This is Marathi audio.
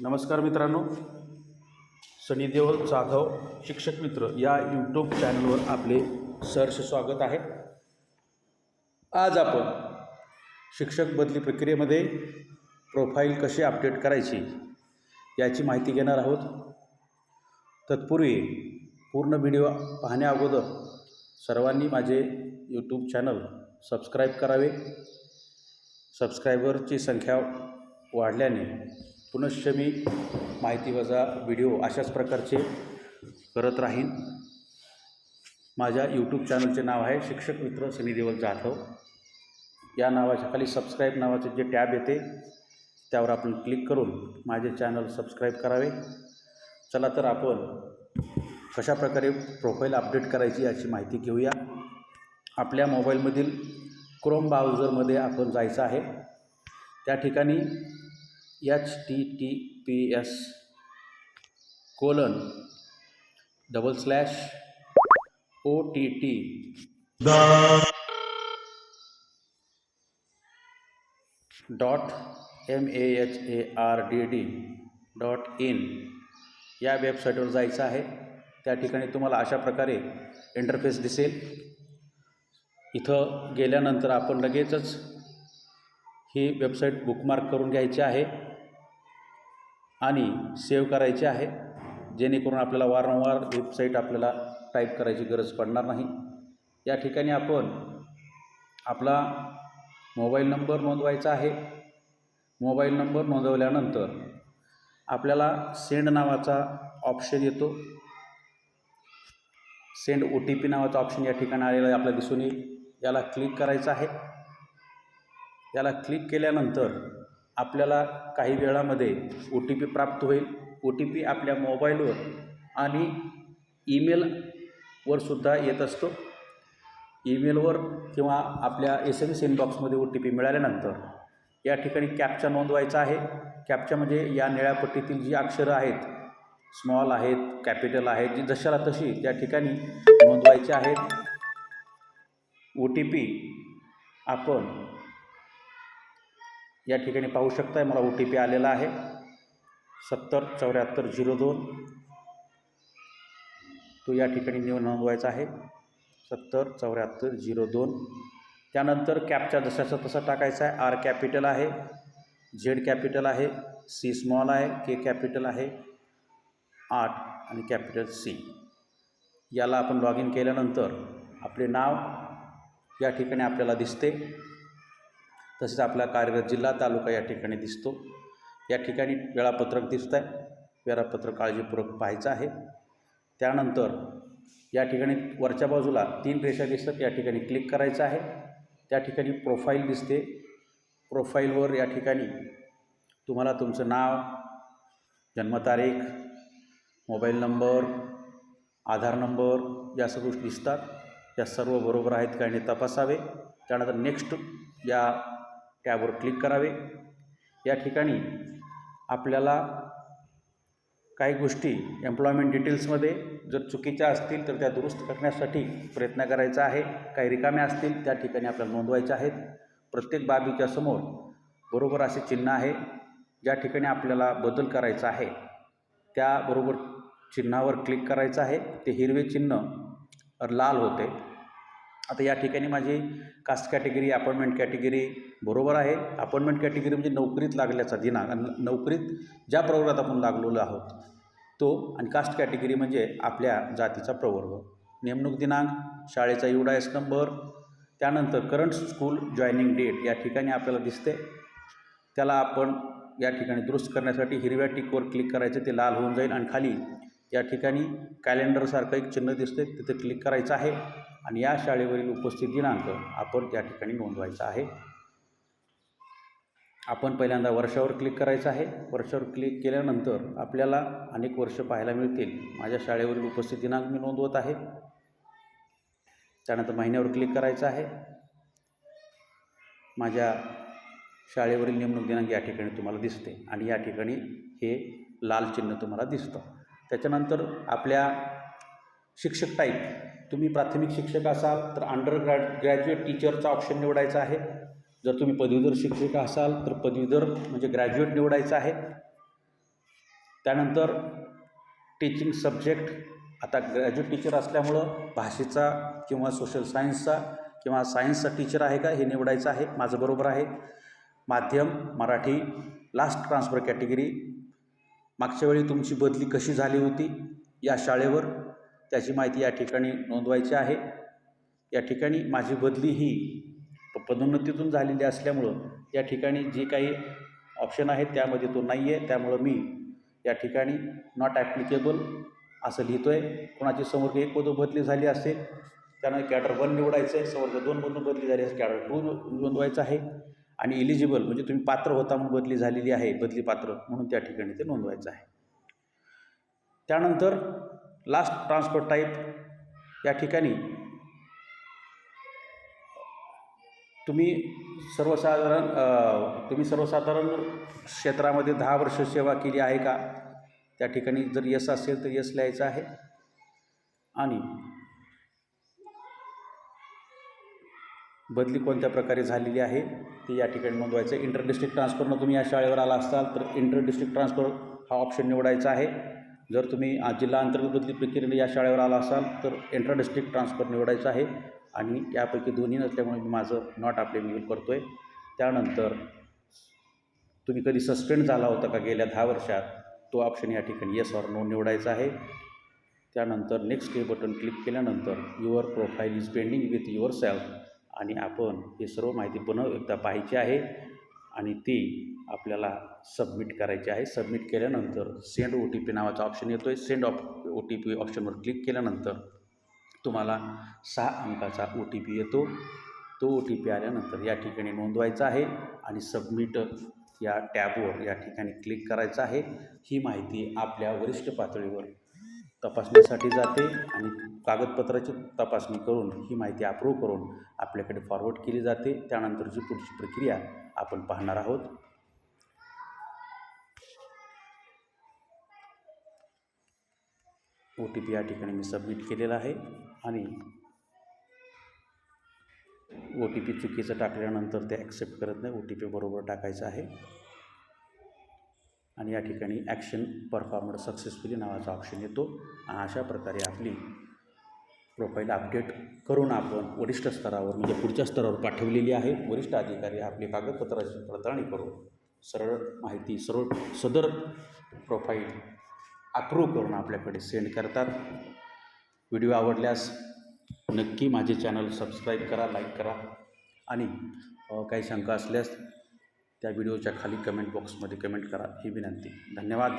नमस्कार मित्रांनो. सनी देवल जाधव शिक्षक मित्र या यूट्यूब चॅनलवर आपले सहर्ष स्वागत आहे. आज आपण शिक्षक बदली प्रक्रियेमध्ये प्रोफाईल कशी अपडेट करायची याची माहिती घेणार आहोत. तत्पूर्वी पूर्ण व्हिडिओ पाहण्याअगोदर सर्वांनी माझे यूट्यूब चॅनल सबस्क्राईब करावे. सबस्क्रायबरची संख्या वाढल्याने पुनश्च मी माहिती वजा व्हिडिओ अशाच प्रकारचे करत राहीन. माझ्या यूट्यूब चॅनलचे नाव आहे शिक्षक मित्र सनीदेवल जाधव. या नावाच्या खाली सबस्क्राईब नावाचे जे टॅब येते त्यावर आपण क्लिक करून माझे चॅनल सबस्क्राईब करावे. चला तर आपण कशा प्रकारे प्रोफाईल अपडेट करायची याची माहिती घेऊया. आपल्या मोबाईलमधील क्रोम ब्राउझरमध्ये आपण जायचं आहे. त्या ठिकाणी H T T P S colon double slash O T T dot M A H A R D D dot in या वेबसाईटवर जायचं आहे. त्या ठिकाणी तुम्हाला अशा प्रकारे इंटरफेस दिसेल. इथं गेल्यानंतर आपण लगेचच ही वेबसाईट बुकमार्क करून घ्यायची आहे आणि सेव्ह करायची आहे. जेणेकरून आपल्याला वारंवार वेबसाईट आपल्याला टाईप करायची गरज पडणार नाही. या ठिकाणी आपण आपला मोबाईल नंबर नोंदवायचा आहे. मोबाईल नंबर नोंदवल्यानंतर आपल्याला सेंड नावाचा ऑप्शन येतो. सेंड ओ टी पी नावाचा ऑप्शन या ठिकाणी आलेला आपल्याला दिसून येईल. याला क्लिक करायचं आहे. त्याला क्लिक केल्यानंतर आपल्याला काही वेळामध्ये ओ टी पी प्राप्त होईल. ओ टी पी आपल्या मोबाईलवर आणि ईमेलवर सुद्धा येत असतो. ईमेलवर किंवा आपल्या एस एम एस इनबॉक्समध्ये ओ टी पी मिळाल्यानंतर या ठिकाणी कॅपचा नोंदवायचा आहे. कॅपचा म्हणजे या निळ्या पट्टीतील जी अक्षरं आहेत स्मॉल आहेत कॅपिटल आहेत जी जशाला तशी त्या ठिकाणी नोंदवायची आहेत. ओ टी पी आपण या ठिकाणी पाहू शकताय मला ओ टी पी आलेला आहे. सत्तर चौऱ्याहत्तर झिरो दोन. तो या ठिकाणी निव नोंदवायचा आहे. सत्तर चौऱ्याहत्तर झिरो दोन. त्यानंतर कॅपचा जशाचा तसा टाकायचा आहे. आर कॅपिटल आहे झेड कॅपिटल आहे सी स्मॉल आहे के कॅपिटल आहे आठ आणि कॅपिटल सी. याला आपण लॉग इन केल्यानंतर आपले नाव या ठिकाणी आपल्याला दिसते. तसेच आपला कार्यरत जिल्हा तालुका या ठिकाणी दिसतो. या ठिकाणी वेळापत्रक दिसत आहे वेळापत्रक काळजीपूर्वक पाहायचं आहे. त्यानंतर या ठिकाणी वरच्या बाजूला तीन रेषा दिसतात. या ठिकाणी क्लिक करायचं आहे. त्या ठिकाणी प्रोफाईल दिसते. प्रोफाईलवर या ठिकाणी तुम्हाला तुमचं नाव जन्मतारीख मोबाईल नंबर आधार नंबर या सर्व गोष्टी दिसतात. या सर्व बरोबर आहेत का नाही तपासावे. त्यानंतर नेक्स्ट या टॅबवर क्लिक करावे. या ठिकाणी आपल्याला काही गोष्टी एम्प्लॉयमेंट डिटेल्समध्ये जर चुकीच्या असतील तर त्या दुरुस्त करण्यासाठी प्रयत्न करायचा आहे. काही रिकाम्या असतील त्या ठिकाणी आपल्याला नोंदवायच्या आहेत. प्रत्येक बाबीच्या समोर बरोबर असे चिन्ह आहे. ज्या ठिकाणी आपल्याला बदल करायचा आहे त्याबरोबर चिन्हावर क्लिक करायचं आहे. ते हिरवे चिन्ह लाल होते. आता या ठिकाणी माझी कास्ट कॅटेगरी अपॉइंटमेंट कॅटेगरी बरोबर आहे. अपॉइंटमेंट कॅटेगरी म्हणजे नोकरीत लागल्याचा दिनांक आणि नोकरीत ज्या प्रवर्गात आपण लागलेलो आहोत तो आणि कास्ट कॅटेगरी म्हणजे आपल्या जातीचा प्रवर्ग. नेमणूक दिनांक शाळेचा यू एस नंबर त्यानंतर करंट स्कूल जॉईनिंग डेट या ठिकाणी आपल्याला दिसते. त्याला आपण या ठिकाणी दुरुस्त करण्यासाठी हिरव्या टिकवर क्लिक करायचं ते लाल होऊन जाईल आणि खाली या ठिकाणी कॅलेंडरसारखं एक चिन्ह दिसते तिथे क्लिक करायचं आहे. आणि या शाळेवरील उपस्थित दिनांक आपण त्या ठिकाणी नोंदवायचा आहे. आपण पहिल्यांदा वर्षावर क्लिक करायचं आहे. वर्षावर क्लिक केल्यानंतर आपल्याला अनेक वर्ष पाहायला मिळतील. माझ्या शाळेवरील उपस्थित दिनांक मी नोंदवत आहे. त्यानंतर महिन्यावर क्लिक करायचं आहे. माझ्या शाळेवरील नेमणूक दिनांक या ठिकाणी तुम्हाला दिसते आणि या ठिकाणी हे लाल चिन्ह तुम्हाला दिसतं. त्याच्यानंतर आपल्या शिक्षक टाईप तुम्ही प्राथमिक शिक्षक असाल तर अंडर ग्रॅ ग्रॅज्युएट टीचरचा ऑप्शन निवडायचा आहे. जर तुम्ही पदवीधर शिक्षक असाल तर पदवीधर म्हणजे ग्रॅज्युएट निवडायचं आहे. त्यानंतर टीचिंग सब्जेक्ट आता ग्रॅज्युएट टीचर असल्यामुळं भाषेचा किंवा सोशल सायन्सचा किंवा सायन्सचा टीचर आहे का हे निवडायचं आहे. माझं बरोबर आहे. माध्यम मराठी लास्ट ट्रान्सफर कॅटेगरी मागच्या वेळी तुमची बदली कशी झाली होती? या शाळेवर त्याची माहिती या ठिकाणी नोंदवायची आहे. या ठिकाणी माझी बदली ही पदोन्नतीतून झालेली असल्यामुळं या ठिकाणी जे काही ऑप्शन आहेत त्यामध्ये तो नाही आहे त्यामुळं मी या ठिकाणी नॉट ॲप्लिकेबल असं लिहितो आहे कोणाची समोर एक पदं बदली झाली असेल त्यानं कॅडर वन निवडायचं आहे समोर दोन बदली झाली असेल कॅडर टू नोंदवायचं आहे. आणि इलिजिबल म्हणजे तुम्ही पात्र होता म्हणून बदली झालेली आहे बदली पात्र म्हणून त्या ठिकाणी ते नोंदवायचं आहे. त्यानंतर लास्ट ट्रान्सपोर्ट टाईप या ठिकाणी तुम्ही सर्वसाधारण तुम्ही सर्वसाधारण क्षेत्रामध्ये दहा वर्ष सेवा केली आहे का? त्या ठिकाणी जर यस असेल तर यस लिहायचं आहे. आणि बदली कोणत्या प्रकारे झालेली आहे ते या ठिकाणी नोंदवायचं. आहे इंटर डिस्ट्रिक्ट ट्रान्सफरनं तुम्ही या शाळेवर आला असाल तर इंटर डिस्ट्रिक्ट ट्रान्सफर हा ऑप्शन निवडायचा आहे. जर तुम्ही जिल्हा अंतर्गत बदली प्रक्रियेने या शाळेवर आला असाल तर इंट्रा डिस्ट्रिक्ट ट्रान्सफर निवडायचं आहे आणि यापैकी दोन्ही नसल्यामुळे मी माझं नॉट अप्लिकेबल करतो आहे त्यानंतर तुम्ही कधी सस्पेंड झाला होता का गेल्या दहा वर्षात? तो ऑप्शन या ठिकाणी येस ऑर नो निवडायचा आहे. त्यानंतर नेक्स्ट हे बटन क्लिक केल्यानंतर your profile is pending with your self आणि आपण हे सर्व माहिती पुन्हा एकदा पाहायची आहे आणि ती आपल्याला सबमिट करायची आहे. सबमिट केल्यानंतर सेंड ओ टी पी नावाचा ऑप्शन येतो आहे send op O T P ऑप्शनवर क्लिक केल्यानंतर तुम्हाला सहा अंकाचा ओ टी पी येतो. तो ओ टी पी आल्यानंतर या ठिकाणी नोंदवायचा आहे आणि सबमिट या टॅबवर या ठिकाणी क्लिक करायचं आहे. ही माहिती आपल्या वरिष्ठ पातळीवर तपासणीसाठी जाते आणि कागदपत्राची तपासणी करून ही माहिती अप्रूव्ह करून आपल्याकडे फॉरवर्ड केली जाते. त्यानंतरची पुढची प्रक्रिया आपण पाहणार आहोत. ओ टी पी या ठिकाणी मी सबमिट केलेला आहे आणि ओ टी पी चुकीचं टाकल्यानंतर ते ॲक्सेप्ट करत नाही. ओ टी पी बरोबर टाकायचं आहे. आणि या ठिकाणी ॲक्शन परफॉर्मड सक्सेसफुली नावाचा ऑप्शन येतो. आणि अशा प्रकारे आपली प्रोफाईल अपडेट करून आपण वरिष्ठ स्तरावर म्हणजे पुढच्या स्तरावर पाठवलेली आहे. वरिष्ठ अधिकारी आपली कागदपत्राची पडताळणी करून सरळ माहिती सरळ सदर प्रोफाईल अप्रूव्ह करून आपल्याकडे सेंड करतात. व्हिडिओ आवडल्यास नक्की माझे चॅनल सबस्क्राईब करा लाईक करा. आणि काही शंका असल्यास त्या व्हिडिओच्या खाली कमेंट बॉक्समध्ये कमेंट करा. ही विनंती. धन्यवाद.